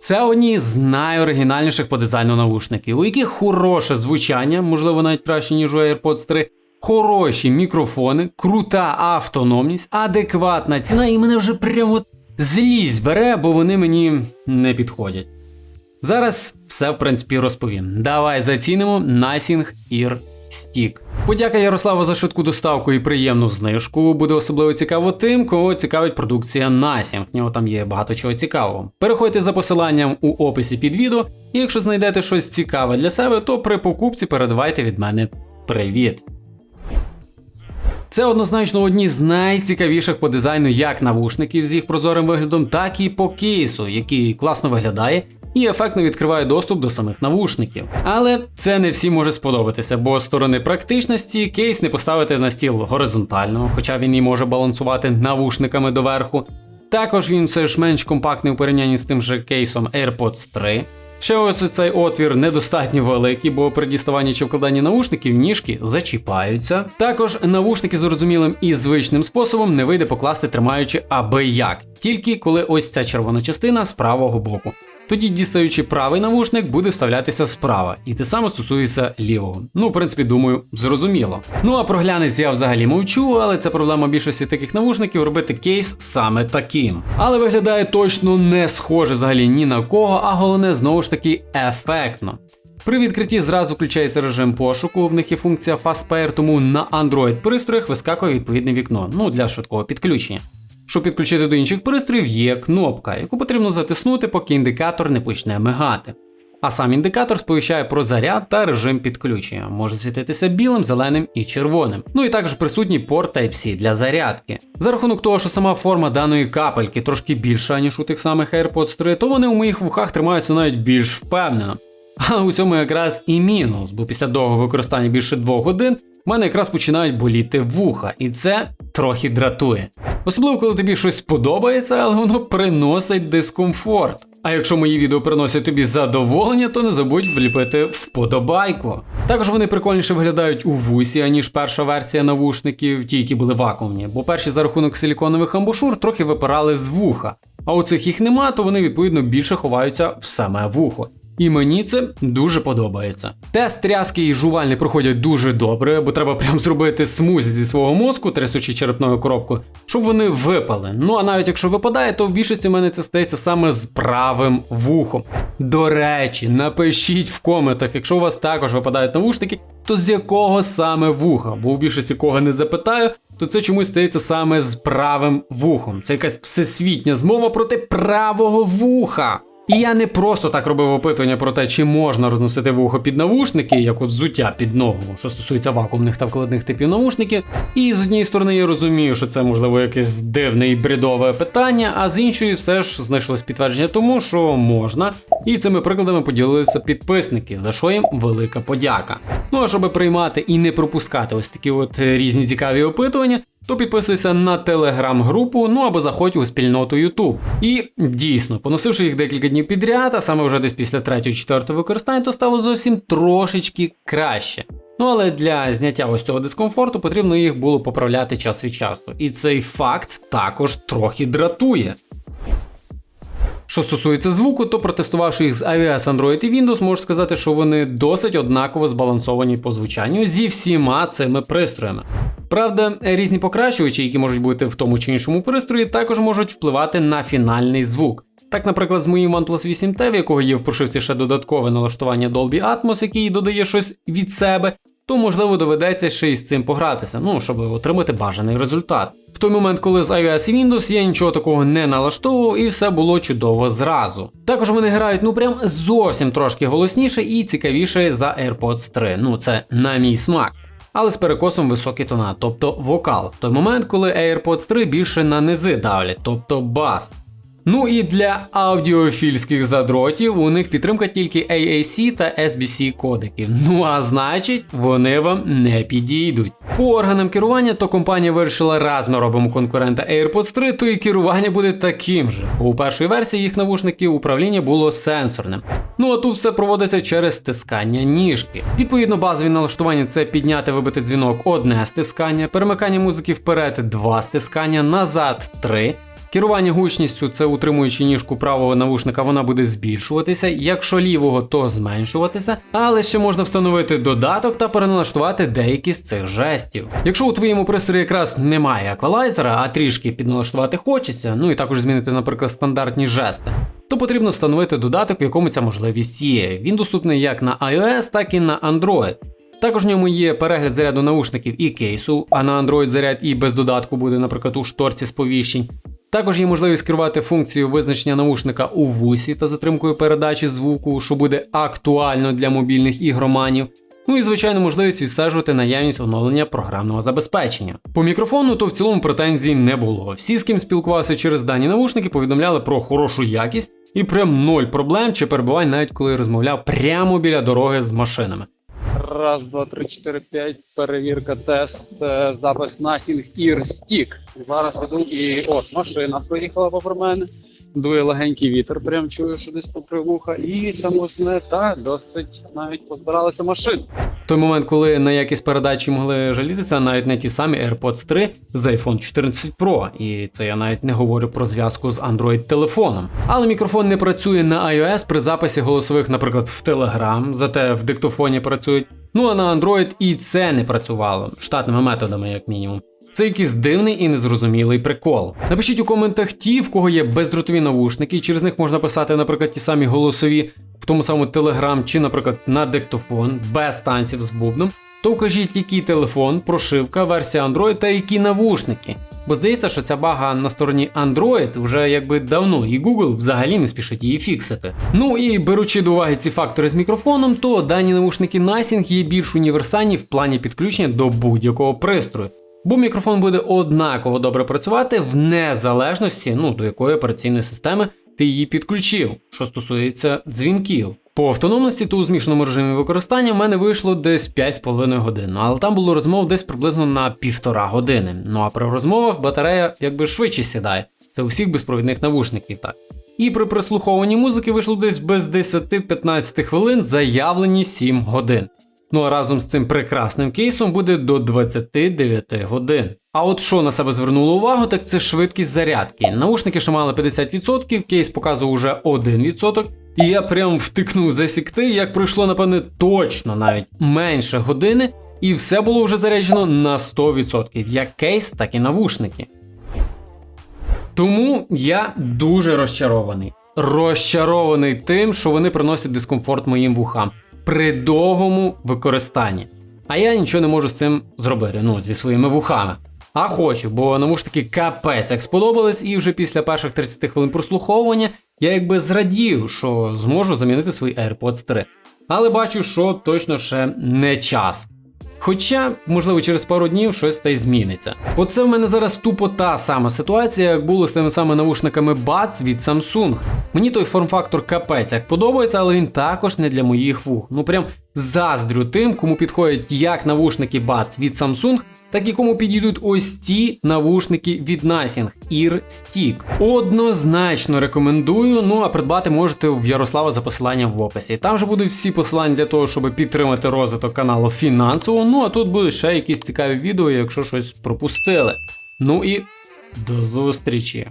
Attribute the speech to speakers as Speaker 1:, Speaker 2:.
Speaker 1: Це одні з найоригінальніших по дизайну навушників, у яких хороше звучання, можливо, навіть краще, ніж у AirPods 3, хороші мікрофони, крута автономність, адекватна ціна, і мене вже прямо злість бере, бо вони мені не підходять. Зараз все в принципі розповім. Давай зацінимо Nothing Ear Stick. Подяка Ярославу за швидку доставку і приємну знижку. Буде особливо цікаво тим, кого цікавить продукція Nothing. В нього там є багато чого цікавого. Переходьте за посиланням у описі під відео, і якщо знайдете щось цікаве для себе, то при покупці передавайте від мене привіт. Це однозначно одні з найцікавіших по дизайну як навушників з їх прозорим виглядом, так і по кейсу, який класно виглядає і ефектно відкриває доступ до самих навушників. Але це не всім може сподобатися, бо з сторони практичності кейс не поставити на стіл горизонтально, хоча він і може балансувати навушниками доверху. Також він все ж менш компактний у порівнянні з тим же кейсом AirPods 3. Ще ось цей отвір недостатньо великий, бо при діставанні чи вкладанні навушників ніжки зачіпаються. Також навушники зрозумілим і звичним способом не вийде покласти, тримаючи аби як, тільки коли ось ця червона частина з правого боку. Тоді, дістаючи правий навушник, буде вставлятися справа, і те саме стосується лівого. Ну, в принципі, думаю, зрозуміло. Ну а про глянець я взагалі мовчу, але це проблема більшості таких навушників робити кейс саме таким. Але виглядає точно не схоже взагалі ні на кого, а головне знову ж таки ефектно. При відкритті зразу включається режим пошуку, в них є функція Fast тому на Android пристроях вискакує відповідне вікно, ну для швидкого підключення. Щоб підключити до інших пристроїв, є кнопка, яку потрібно затиснути, поки індикатор не почне мигати. А сам індикатор сповіщає про заряд та режим підключення, може світитися білим, зеленим і червоним. Ну і також присутній порт Type-C для зарядки. За рахунок того, що сама форма даної капельки трошки більша, ніж у тих самих AirPods 3, то вони у моїх вухах тримаються навіть більш впевнено. Але у цьому якраз і мінус, бо після довгого використання більше двох годин в мене якраз починають боліти вуха, і це трохи дратує. Особливо, коли тобі щось подобається, але воно приносить дискомфорт. А якщо мої відео приносять тобі задоволення, то не забудь вліпити вподобайку. Також вони прикольніше виглядають у вусі, аніж перша версія навушників, ті, які були вакуумні, бо перші за рахунок силіконових амбушур трохи випирали з вуха. А у цих їх нема, то вони відповідно більше ховаються в саме вухо. І мені це дуже подобається. Тест тряски і жувальні проходять дуже добре, бо треба прям зробити смузі зі свого мозку, трясучи черепною коробку, щоб вони випали. Ну а навіть якщо випадає, то в більшості в мене це стається саме з правим вухом. До речі, напишіть в коментах, якщо у вас також випадають навушники, то з якого саме вуха? Бо в більшості кого не запитаю, то це чомусь стається саме з правим вухом. Це якась всесвітня змова проти правого вуха. І я не просто так робив опитування про те, чи можна розносити вухо під навушники, як от взуття під ногу, що стосується вакуумних та вкладних типів навушників. І з однієї сторони я розумію, що це можливо якесь дивне і бредове питання, а з іншої все ж знайшлось підтвердження тому, що можна. І цими прикладами поділилися підписники, за що їм велика подяка. Ну а щоб приймати і не пропускати ось такі от різні цікаві опитування, то підписуйся на телеграм-групу, ну або заходь у спільноту YouTube. І дійсно, поносивши їх декілька днів підряд, а саме вже десь після 3-4 використання, то стало зовсім трошечки краще. Ну але для зняття ось цього дискомфорту потрібно їх було поправляти час від часу. І цей факт також трохи дратує. Що стосується звуку, то протестувавши їх з iOS, Android і Windows, можу сказати, що вони досить однаково збалансовані по звучанню зі всіма цими пристроями. Правда, різні покращувачі, які можуть бути в тому чи іншому пристрої, також можуть впливати на фінальний звук. Так, наприклад, з моїм OnePlus 8T, в якого є в прошивці ще додаткове налаштування Dolby Atmos, який додає щось від себе, то можливо доведеться ще й з цим погратися, ну щоб отримати бажаний результат. В той момент, коли з iOS і Windows я нічого такого не налаштовував, і все було чудово зразу. Також вони грають ну прям зовсім трошки голосніше і цікавіше за AirPods 3. Ну це на мій смак. Але з перекосом високі тона, тобто вокал, в той момент, коли AirPods 3 більше на низи давлять, тобто бас. Ну і для аудіофільських задротів у них підтримка тільки AAC та SBC кодеків. Ну а значить, вони вам не підійдуть. По органам керування, то компанія вирішила, раз ми робимо конкурента AirPods 3, то і керування буде таким же. Бо у першій версії їх навушників управління було сенсорним. Ну а тут все проводиться через стискання ніжки. Відповідно, базові налаштування це підняти вибити дзвінок одне стискання, перемикання музики вперед два стискання, назад три Керування гучністю це утримуючи ніжку правого навушника, вона буде збільшуватися, якщо лівого, то зменшуватися, але ще можна встановити додаток та переналаштувати деякі з цих жестів. Якщо у твоєму пристрої якраз немає еквалайзера, а трішки підналаштувати хочеться, ну і також змінити, наприклад, стандартні жести, то потрібно встановити додаток, в якому ця можливість є. Він доступний як на iOS, так і на Android. Також в ньому є перегляд заряду наушників і кейсу, а на Android заряд і без додатку буде, наприклад, у шторці сповіщень. Також є можливість керувати функцією визначення наушника у вусі та затримкою передачі звуку, що буде актуально для мобільних ігроманів. Ну і звичайно можливість відстежувати наявність оновлення програмного забезпечення. По мікрофону то в цілому претензій не було. Всі, з ким спілкувався через дані наушники, повідомляли про хорошу якість і прям ноль проблем чи перебувань, навіть коли розмовляв прямо біля дороги з машинами.
Speaker 2: Раз, два, три, чотири, п'ять. Перевірка, тест, е, запис нахінг, ір, стік. Зараз іду і от машина проїхала попри мене. Дує легенький вітер, прям чую, що десь попри вуха. І саме основне, та досить навіть позбиралися машин.
Speaker 1: Той момент, коли на якість передачі могли жалітися, навіть не ті самі AirPods 3 з iPhone 14 Pro, і це я навіть не говорю про зв'язку з Android телефоном. Але мікрофон не працює на iOS при записі голосових, наприклад, в Telegram, зате в диктофоні працюють. Ну а на Android і це не працювало штатними методами, як мінімум. Це якийсь дивний і незрозумілий прикол. Напишіть у коментах ті, в кого є бездротові навушники, і через них можна писати, наприклад, ті самі голосові в тому самому Telegram чи, наприклад, на диктофон без танців з бубном. То вкажіть, який телефон, прошивка, версія Android та які навушники. Бо здається, що ця бага на стороні Android вже якби давно, і Google взагалі не спішить її фіксити. Ну і беручи до уваги ці фактори з мікрофоном, то дані навушники Nothing є більш універсальні в плані підключення до будь-якого пристрою. Бо мікрофон буде однаково добре працювати в незалежності ну, до якої операційної системи ти її підключив, що стосується дзвінків. По автономності то у змішаному режимі використання в мене вийшло десь 5,5 годин, але там було розмов десь приблизно на півтора години. Ну а при розмовах батарея якби швидше сідає. Це у всіх безпровідних навушників так. І при прислуховуванні музики вийшло десь без 10-15 хвилин заявлені 7 годин. Ну а разом з цим прекрасним кейсом буде до 29 годин. А от що на себе звернуло увагу, так це швидкість зарядки. Наушники що мали 50%, кейс показував уже 1%. І я прям втикнув засікти, як пройшло, напевне, точно навіть менше години, і все було вже заряджено на 100%, як кейс, так і навушники. Тому я дуже розчарований. Розчарований тим, що вони приносять дискомфорт моїм вухам при довгому використанні. А я нічого не можу з цим зробити, ну, зі своїми вухами. А хочу, бо навушники капець як сподобались, і вже після перших 30 хвилин прослуховування я якби зрадів, що зможу замінити свої AirPods 3. Але бачу, що точно ще не час. Хоча, можливо, через пару днів щось та й зміниться. Оце в мене зараз тупо та сама ситуація, як було з тими самими навушниками Buds від Samsung. Мені той форм-фактор капець як подобається, але він також не для моїх вух. Ну прям заздрю тим, кому підходять як навушники Buds від Samsung, так і кому підійдуть ось ці навушники від Nothing Ear Stick. Однозначно рекомендую. Ну а придбати можете в Ярослава за посиланням в описі. Там же будуть всі посилання для того, щоб підтримати розвиток каналу фінансово. Ну а тут будуть ще якісь цікаві відео, якщо щось пропустили. Ну і до зустрічі!